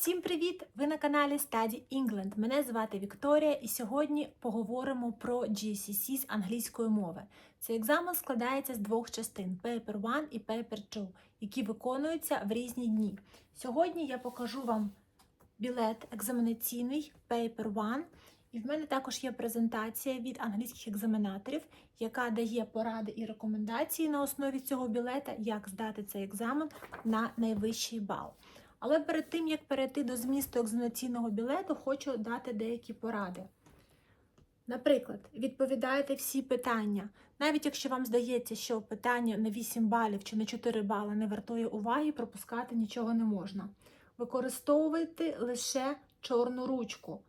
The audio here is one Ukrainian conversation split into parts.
Всім привіт! Ви на каналі Study England. Мене звати Вікторія, і сьогодні поговоримо про GCSE з англійської мови. Цей екзамен складається з двох частин: Paper 1 і Paper 2, які виконуються в різні дні. Сьогодні я покажу вам білет екзаменаційний Paper 1, і в мене також є презентація від англійських екзаменаторів, яка дає поради і рекомендації на основі цього білета, як здати цей екзамен на найвищий бал. Але перед тим, як перейти до змісту екзаменаційного білету, хочу дати деякі поради. Наприклад, відповідаєте всі питання. Навіть якщо вам здається, що питання на 8 балів чи на 4 бали не вартує уваги, пропускати нічого не можна. Використовуйте лише чорну ручку.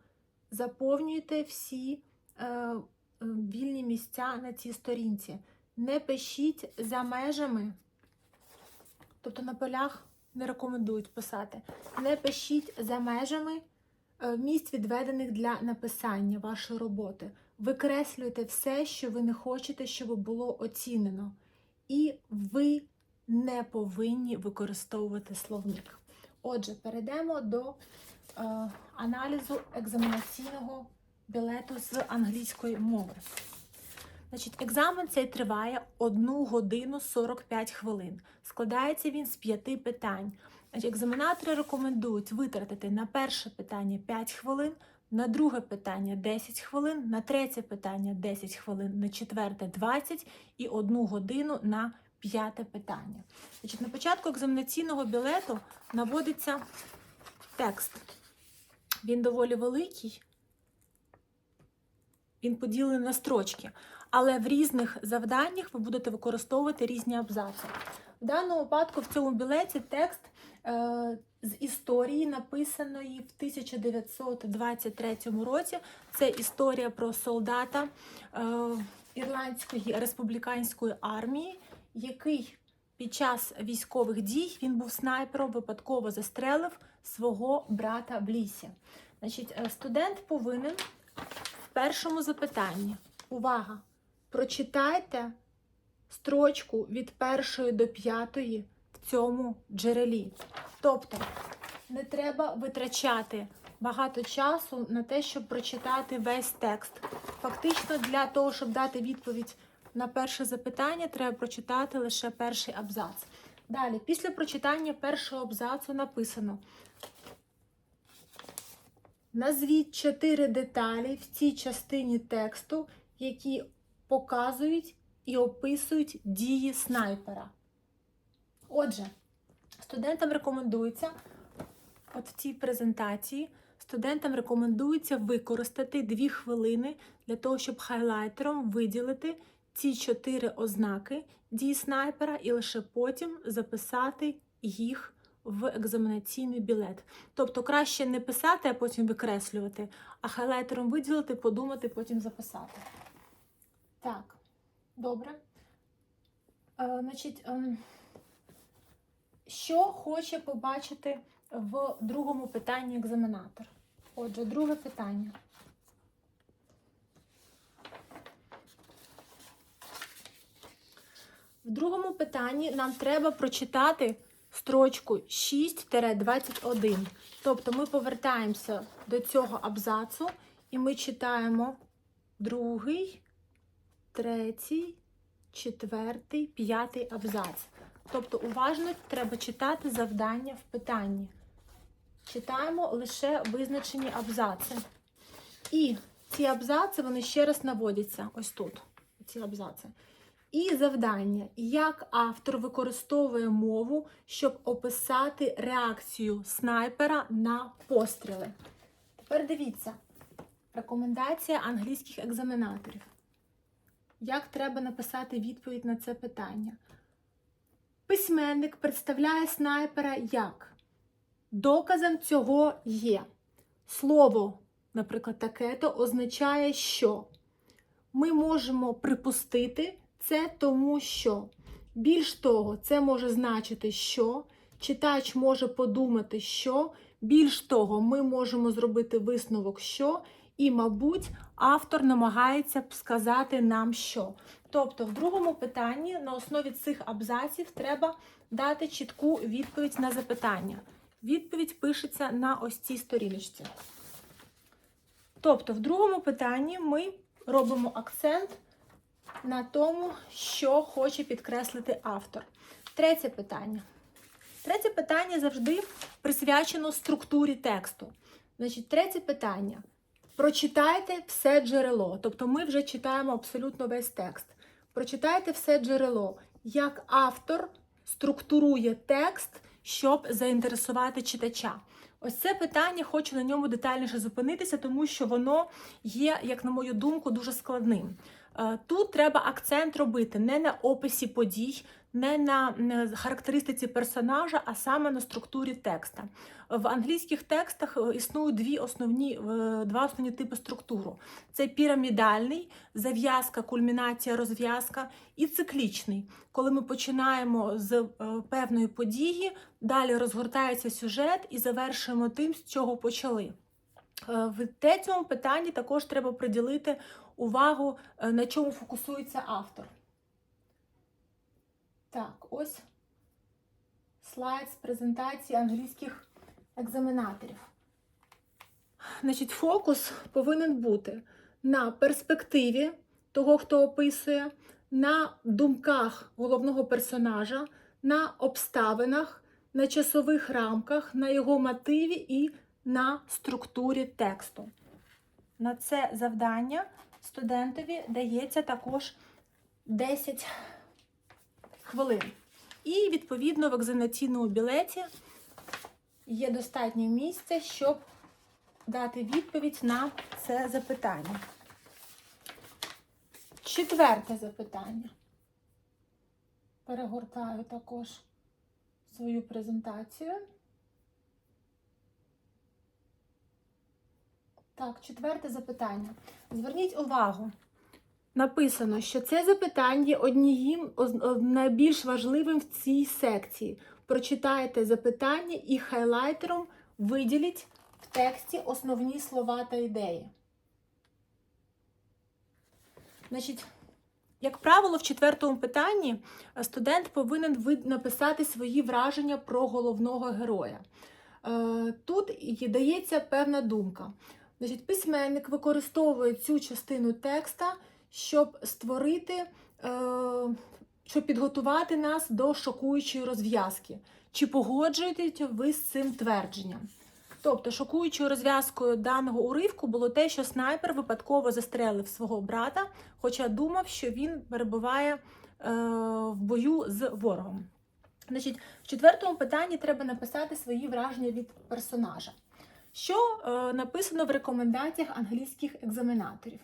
Заповнюйте всі е, е, вільні місця на цій сторінці. Не пишіть за межами, тобто на полях не рекомендують писати. Не пишіть за межами е, місць, відведених для написання вашої роботи. Викреслюйте все, що ви не хочете, щоб було оцінено. І ви не повинні використовувати словник. Отже, перейдемо до е, аналізу екзаменаційного білету з англійської мови. Значить, екзамен цей триває 1 годину 45 хвилин. Складається він з п'яти питань. Значить, екзаменатори рекомендують витратити на перше питання 5 хвилин, на друге питання 10 хвилин, на третє питання 10 хвилин, на четверте 20 і 1 годину на п'яте питання. Значить, на початку екзаменаційного білету наводиться текст. Він доволі великий. Він поділений на строчки, але в різних завданнях ви будете використовувати різні абзаци. В даному випадку в цьому білеті текст е, з історії, написаної в 1923 році. Це історія про солдата е, Ірландської республіканської армії, який під час військових дій він був снайпером, випадково застрелив свого брата в лісі. Значить, е, студент повинен в першому запитанні. Увага! Прочитайте строчку від першої до п'ятої в цьому джерелі. Тобто не треба витрачати багато часу на те, щоб прочитати весь текст. Фактично, для того, щоб дати відповідь на перше запитання, треба прочитати лише перший абзац. Далі, після прочитання першого абзацу написано. Назвіть чотири деталі в цій частині тексту, які показують і описують дії снайпера. Отже, студентам рекомендується, от в цій презентації, студентам рекомендується використати 2 хвилини для того, щоб хайлайтером виділити ці чотири ознаки дії снайпера і лише потім записати їх в екзаменаційний білет. Тобто краще не писати, а потім викреслювати, а хайлайтером виділити, подумати, потім записати. Так, добре. Е, значить, ем, що хоче побачити в другому питанні екзаменатор? Отже, друге питання. В другому питанні нам треба прочитати строчку 6-21. Тобто ми повертаємося до цього абзацу і ми читаємо другий, третій, четвертий, п'ятий абзац. Тобто уважно треба читати завдання в питанні. Читаємо лише визначені абзаци. І ці абзаци вони ще раз наводяться ось тут. Ці абзаци. І завдання, як автор використовує мову, щоб описати реакцію снайпера на постріли. Тепер дивіться, рекомендація англійських екзаменаторів. Як треба написати відповідь на це питання? Письменник представляє снайпера як? Доказом цього є. Слово, наприклад, таке-то означає, що ми можемо припустити. Це тому, що більш того, це може значити, що читач може подумати, що більш того, ми можемо зробити висновок, що, і, мабуть, автор намагається сказати нам що. Тобто, в другому питанні на основі цих абзаців треба дати чітку відповідь на запитання. Відповідь пишеться на ось цій сторіночці. Тобто, в другому питанні ми робимо акцент на тому, що хоче підкреслити автор. Третє питання. Третє питання завжди присвячено структурі тексту. Значить, третє питання. Прочитайте все джерело. Тобто ми вже читаємо абсолютно весь текст. Прочитайте все джерело, як автор структурує текст, щоб заінтересувати читача. Ось це питання, хочу на ньому детальніше зупинитися, тому що воно є, як на мою думку, дуже складним. Е, Тут треба акцент робити не на описі подій, не на характеристиці персонажа, а саме на структурі текста. В англійських текстах е, існують дві основні, е, два основні типи структуру: це пірамідальний, зав'язка, кульмінація, розв'язка, і циклічний, коли ми починаємо з е, певної події, далі розгортається сюжет і завершуємо тим, з чого почали. В третьому питанні також треба приділити увагу, на чому фокусується автор. Так, ось слайд з презентації англійських екзаменаторів. Значить, фокус повинен бути на перспективі того, хто описує, на думках головного персонажа, на обставинах, на часових рамках, на його мотиві і на структурі тексту. На це завдання студентові дається також 10 хвилин. І, відповідно, в екзаменаційному білеті є достатньо місця, щоб дати відповідь на це запитання. Четверте запитання. Перегортаю також свою презентацію. Так, четверте запитання. Зверніть увагу. Написано, що це запитання є однією з найбільш важливим в цій секції. Прочитайте запитання і хайлайтером виділіть в тексті основні слова та ідеї. Значить, як правило, в четвертому питанні студент повинен написати свої враження про головного героя. Е, Тут дається певна думка. Значить, письменник використовує цю частину текста, щоб створити, е, щоб підготувати нас до шокуючої розв'язки. Чи погоджуєтеся ви з цим твердженням? Тобто, шокуючою розв'язкою даного уривку було те, що снайпер випадково застрелив свого брата, хоча думав, що він перебуває е, в бою з ворогом. Значить, в четвертому питанні треба написати свої враження від персонажа. Що е, написано в рекомендаціях англійських екзаменаторів?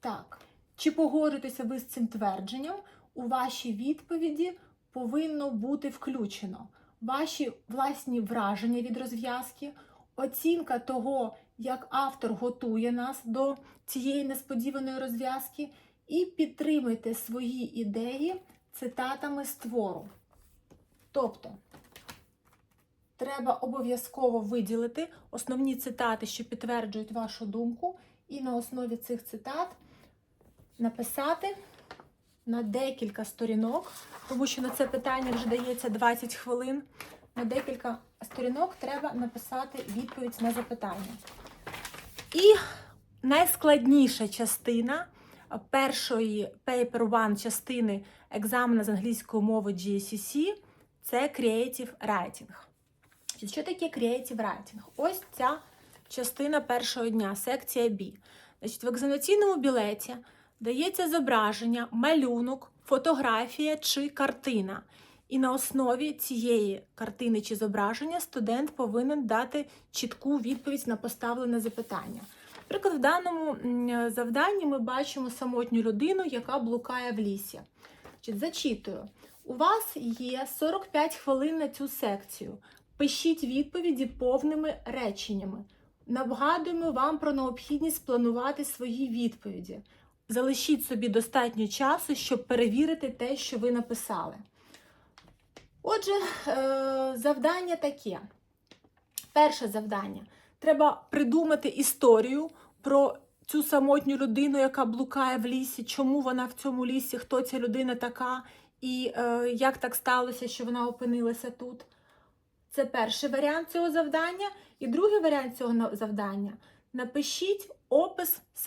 Так, чи погоджуєтеся ви з цим твердженням? У вашій відповіді повинно бути включено ваші власні враження від розв'язки, оцінка того, як автор готує нас до цієї несподіваної розв'язки, і підтримуйте свої ідеї цитатами з твору. Тобто, треба обов'язково виділити основні цитати, що підтверджують вашу думку, і на основі цих цитат написати на декілька сторінок, тому що на це питання вже дається 20 хвилин. На декілька сторінок треба написати відповідь на запитання. І найскладніша частина першої Paper One частини екзамену з англійської мови GCSE – це Creative Writing. Що таке Creative Writing? Ось ця частина першого дня, секція B. Значить, в екзаменаційному білеті дається зображення, малюнок, фотографія чи картина. І на основі цієї картини чи зображення студент повинен дати чітку відповідь на поставлене запитання. Наприклад, в даному завданні ми бачимо самотню людину, яка блукає в лісі. Значить, Зачитую. У вас є 45 хвилин на цю секцію. Пишіть відповіді повними реченнями. Нагадуємо вам про необхідність планувати свої відповіді. Залишіть собі достатньо часу, щоб перевірити те, що ви написали. Отже, е, завдання таке. Перше завдання. Треба придумати історію про цю самотню людину, яка блукає в лісі, чому вона в цьому лісі, хто ця людина така, і е, як так сталося, що вона опинилася тут. Це перший варіант цього завдання. І другий варіант цього завдання. Напишіть опис самого.